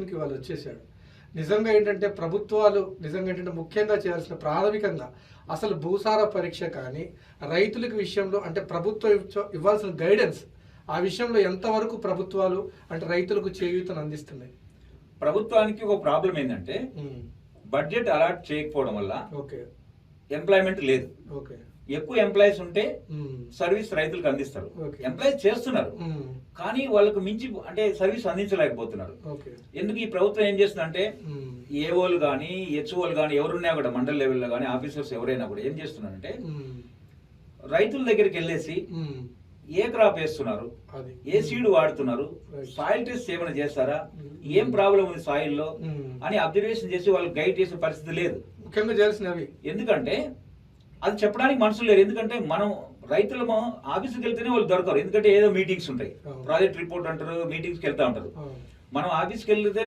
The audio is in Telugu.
కి వాళ్ళు వచ్చేసాడు నిజంగా ఏంటంటే ప్రభుత్వాలు నిజంగా ఏంటంటే ముఖ్యంగా చేయాల్సిన ప్రాథమికంగా అసలు భూసార పరీక్ష కానీ రైతులకు విషయంలో అంటే ప్రభుత్వం ఇవ్వ- ఇవ్వాల్సిన గైడెన్స్ ఆ విషయంలో ఎంతవరకు ప్రభుత్వాలు అంటే రైతులకు చేయూతను అందిస్తున్నాయి? ప్రభుత్వానికి ఒక ప్రాబ్లం ఏంటంటే బడ్జెట్ అలాట్ చేయకపోవడం వల్ల ఓకే. ఎంప్లాయ్మెంట్ లేదు. ఓకే. ఎక్కువ ఎంప్లాయీస్ ఉంటే సర్వీస్ రైతులకు అందిస్తారు. ఎంప్లాయీస్ చేస్తున్నారు. కానీ వాళ్ళకు మించి అంటే సర్వీస్ అందించలేకపోతున్నారు. ఎందుకు ఈ ప్రభుత్వం ఏం చేస్తుందంటే ఉమ్, ఏఓలు కానీ హెచ్ఓలు కానీ ఎవరున్నా కూడా మండల లెవెల్లో కానీ ఆఫీసర్స్ ఎవరైనా కూడా ఏం చేస్తున్నారంటే రైతుల దగ్గరికి వెళ్ళేసి ఏ క్రాప్ వేస్తున్నారు? ఏ సీడ్ వాడుతున్నారు. సాయిల్ టెస్ట్ ఏమైనా చేస్తారా. ఏం ప్రాబ్లం ఉంది సాయిల్లో? అని అబ్జర్వేషన్ చేసి వాళ్ళు గైడ్ చేసే పరిస్థితి లేదు. ముఖ్యంగా చేయాల్సినవి. ఎందుకంటే అది చెప్పడానికి మనుషులు లేరు. ఎందుకంటే మనం రైతులము ఆఫీస్కి వెళ్తేనే వాళ్ళు దొరకరు ఎందుకంటే ఏదో మీటింగ్స్ ఉంటాయి. ప్రాజెక్ట్ రిపోర్ట్ అంటారు మీటింగ్స్కి వెళ్తా ఉంటారు. మనం ఆఫీస్కి వెళ్తే